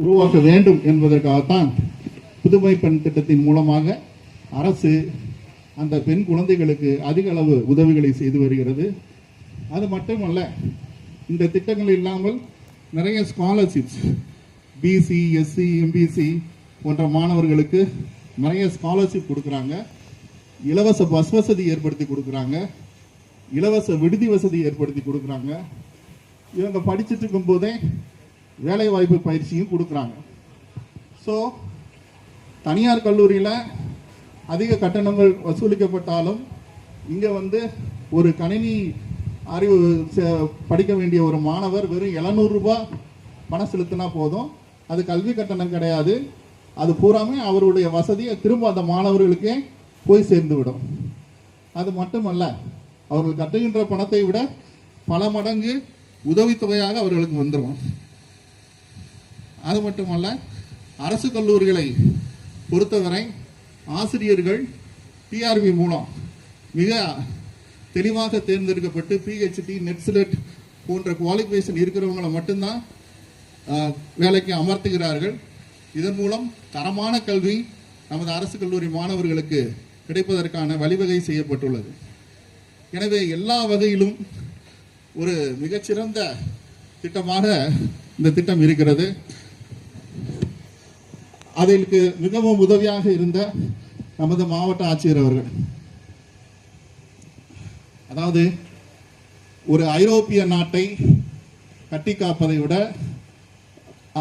உருவாக்க வேண்டும் என்பதற்காகத்தான் புதுமை பெண் திட்டத்தின் மூலமாக அரசு அந்த பெண் குழந்தைகளுக்கு அதிக அளவு உதவிகளை செய்து வருகிறது. அது மட்டுமல்ல இந்த திட்டங்கள் இல்லாமல் நிறைய ஸ்காலர்ஷிப்ஸ் பிசி எஸ்சி எம்பிசி போன்ற மாணவர்களுக்கு நிறைய ஸ்காலர்ஷிப் கொடுக்குறாங்க. இலவச பஸ் வசதி ஏற்படுத்தி கொடுக்குறாங்க. இலவச விடுதி வசதி ஏற்படுத்தி கொடுக்குறாங்க. இவங்க படிச்சுட்டு இருக்கும்போதே வேலைவாய்ப்பு பயிற்சியும் கொடுக்குறாங்க. ஸோ தனியார் கல்லூரியில் அதிக கட்டணங்கள் வசூலிக்கப்பட்டாலும் இங்கே வந்து ஒரு கணினி அறிவு படிக்க வேண்டிய ஒரு மாணவர் வெறும் எழுநூறுரூபா பணம் செலுத்தினா போதும். அது கல்வி கட்டணம் கிடையாது. அது பூராமே அவருடைய வசதியை திரும்ப அந்த மாணவர்களுக்கே போய் சேர்ந்துவிடும். அது மட்டுமல்ல அவர்கள் கட்டுகின்ற பணத்தை விட பல மடங்கு உதவித்தொகையாக அவர்களுக்கு வந்துடும் அது மட்டுமல்ல அரசு கல்லூரிகளை பொறுத்தவரை ஆசிரியர்கள் டிஆர்பி மூலம் மிக தெளிவாக தேர்ந்தெடுக்கப்பட்டு பிஹெச்டி நெட்ஸ்லெட் போன்ற குவாலிஃபிகேஷன் இருக்கிறவங்களை மட்டும்தான் வேலைக்கு அமர்த்துகிறார்கள். இதன் மூலம் தரமான கல்வி நமது அரசு கல்லூரி மாணவர்களுக்கு கிடைப்பதற்கான வழிவகை செய்யப்பட்டுள்ளது. எனவே எல்லா வகையிலும் ஒரு மிகச்சிறந்த திட்டமாக இந்த திட்டம் இருக்கிறது. அதற்கு மிகவும் உதவியாக இருந்த நமது மாவட்ட ஆட்சியர் அவர்கள். அதாவது ஒரு ஐரோப்பிய நாட்டை கட்டி காப்பதை விட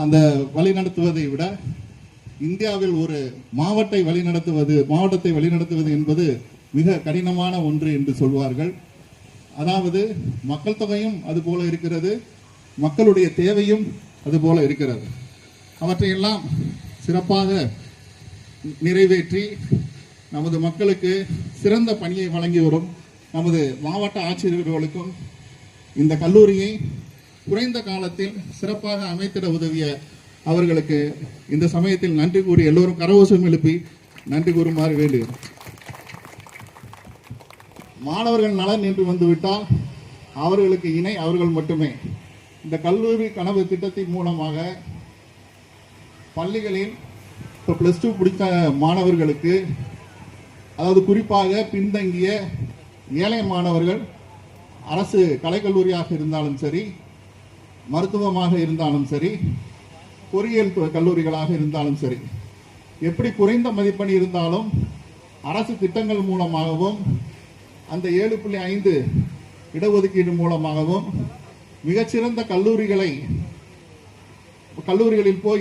அந்த வழிநடத்துவதை விட இந்தியாவில் ஒரு மாவட்டை வழிநடத்துவது மாவட்டத்தை வழிநடத்துவது என்பது மிக கடினமான ஒன்று என்று சொல்வார்கள். அதாவது மக்கள் தொகையும் அது போல இருக்கிறது மக்களுடைய தேவையும் அது போல இருக்கிறது. அவற்றையெல்லாம் சிறப்பாக நிறைவேற்றி நமது மக்களுக்கு சிறந்த பணியை வழங்கி வரும் நமது மாவட்ட ஆட்சியர்களுக்கும் இந்த கல்லூரியை குறைந்த காலத்தில் சிறப்பாக அமைத்திட உதவிய அவர்களுக்கு இந்த சமயத்தில் நன்றி கூறி எல்லோரும் கரகோஷம் எழுப்பி நன்றி கூறுமாறு வேண்டுகிறேன் மாணவர்கள் நலன் என்று வந்துவிட்டால் அவர்களுக்கு இணை அவர்கள் மட்டுமே. இந்த கல்லூரி கனவு திட்டத்தின் மூலமாக பள்ளிகளில் இப்போ ப்ளஸ் டூ பிடித்த மாணவர்களுக்கு அதாவது குறிப்பாக பின்தங்கிய ஏழை மாணவர்கள் அரசு கலைக்கல்லூரியாக இருந்தாலும் சரி மருத்துவமாக இருந்தாலும் சரி பொறியியல் கல்லூரிகளாக இருந்தாலும் சரி எப்படி குறைந்த மதிப்பெண் இருந்தாலும் அரசு திட்டங்கள் மூலமாகவும் அந்த ஏழு புள்ளி ஐந்து இடஒதுக்கீடு மூலமாகவும் மிகச்சிறந்த கல்லூரிகளை கல்லூரிகளில் போய்